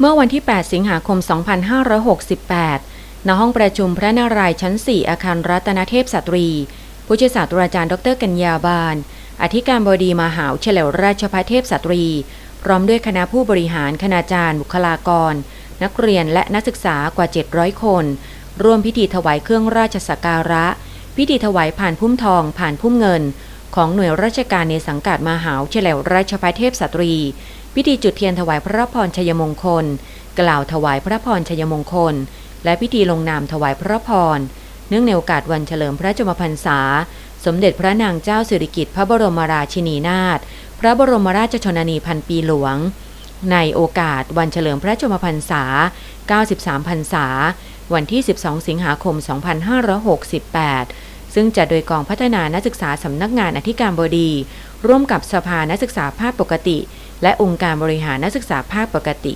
เมื่อวันที่ 8 สิงหาคม 2568 ณ ห้องประชุมพระนารายณ์ชั้น 4 อาคารรัตนเทพสตรี ผู้ช่วยศาสตราจารย์ดรกัญญาบาล อธิการบดีมหาวิทยาลัยราชภัฏเทพสตรี พร้อมด้วยคณะผู้บริหาร คณาจารย์ บุคลากร นักเรียนและนักศึกษากว่า 700 คน ร่วมพิธีถวายเครื่องราชสักการะ พิธีถวายผ่านพุ่มทอง ผ่านพุ่มเงิน ของหน่วยราชการในสังกัดมหาวิทยาลัยราชภัฏเทพสตรี พิธีจุดเทียนถวายพระพรชัยมงคล กล่าวถวายพระพรชัยมงคล และพิธีลงนามถวายพระพร เนื่องในโอกาสวันเฉลิมพระชนมพรรษา สมเด็จพระนางเจ้าสิริกิติ์พระบรมราชินีนาถพระบรมราชชนนีพันปีหลวง ในโอกาสวันเฉลิมพระชนมพรรษา 93 พรรษา วันที่ 12 สิงหาคม 2568 ซึ่งจัดโดยกองพัฒนานักศึกษาสำนักงานอธิการบดี ร่วมกับสภานักศึกษาภาคปกติ และองค์การบริหารนักศึกษาภาคปกติ